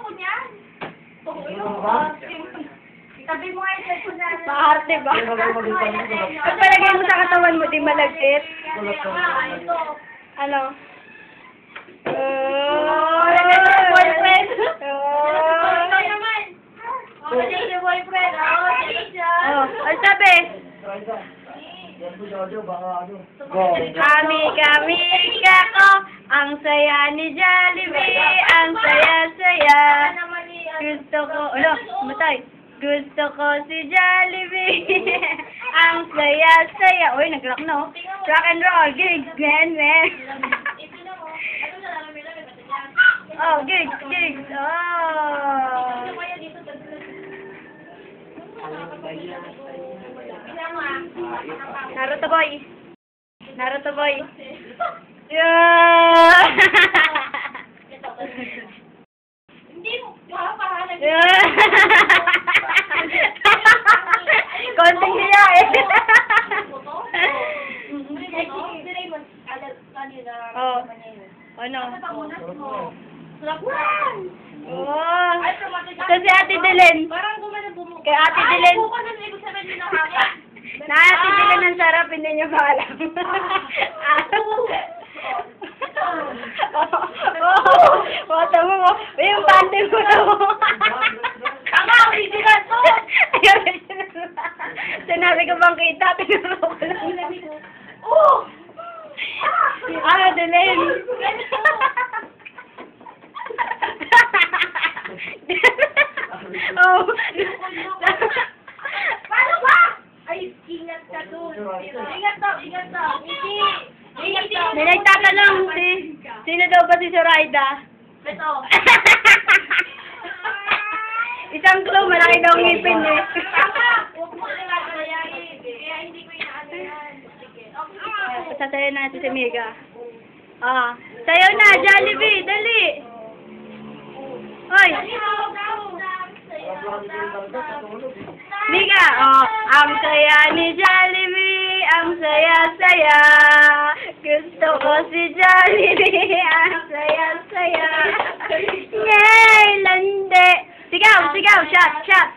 ayoko niyan. Itabi mo nga yung cellphone na. Maarte ba? Pag palagay mo sa katawan mo, di malagkit. Ano? Oh, Oh, boyfriend. Oh. Naman. Oh, yan yung boyfriend. Oh, siya. Oh, ano sabi? Kami, kami, kako, ang saya ni Jollibee, ang saya-saya. Gusto ko, ano, matay. Gusto ko si Jollibee, ang saya-saya. Uy, nag-rock no? Rock and roll, gigs, man, man. Oh, gigs, gigs, oh. Naruto boy. Naruto boy. Yeah! Hindi mo, pahapahalan. yeah! Konting hiya eh. Oh. Ano? Oh. Ito si Ate Delen. Parang gumana Delen. Ay, buka na ibig sabihin din ng hangin. Na Ate Delen ang sarap, hindi niyo ba alam? Oh, oh, tama mo. Yung pante mo na mo. Tama, original to. Sinabi ko bang kita, tinuro ko lang. Oh! Ah, Delen. oh. Paano ba? Ay, ingat ka dun. Ingat to, ingat to. Hindi. Ingat to. May nagtatanong si, sino daw ba si Zoraida? Ito. Isang clue, malaki daw ngipin eh. Huwag mo na kagayahin. Kaya hindi ko inaano yan. Sige. Okay. Sasayaw natin si Mega. Ah, sayaw na, Jollibee, dali. Hoy, Mega, oh, ang saya ni Jollibee, ang saya-saya. Gusto ko si Jollibee, ang saya-saya. Yay, lande. Sigaw, sigaw, shot, shot.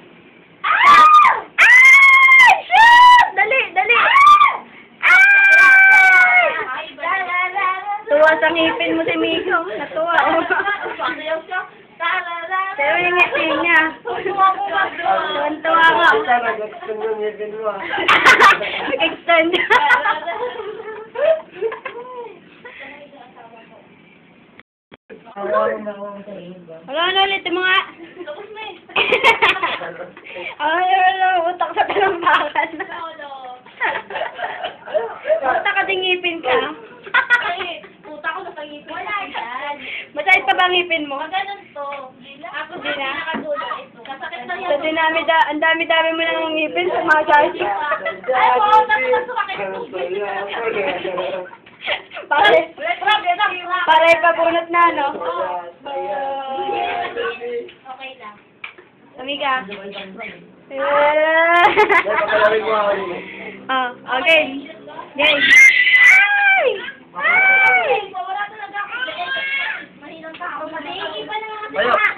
Ah! Ah! Shoot! Dali, dali. Ah! Tuwa sa ngipin mo si Miko. Natuwa. Pero yung ngiti niya. Tuwan-tuwa ka. Nag-extend. Wala na ulit mga... Ay, wala. Utak sa talambakan. Utak ka din ngipin ka. Masakit pa ba ngipin mo? Ako Di na? Nakadulo ito. Kasakit lang Sa dinami ang dami-dami mo nang ngipin sa mga guys. Ay, oo, tapos sumakit ito. Pare, na. pare pabunot na, no? Amiga. oh, okay. Okay. Ay! Ay! Wala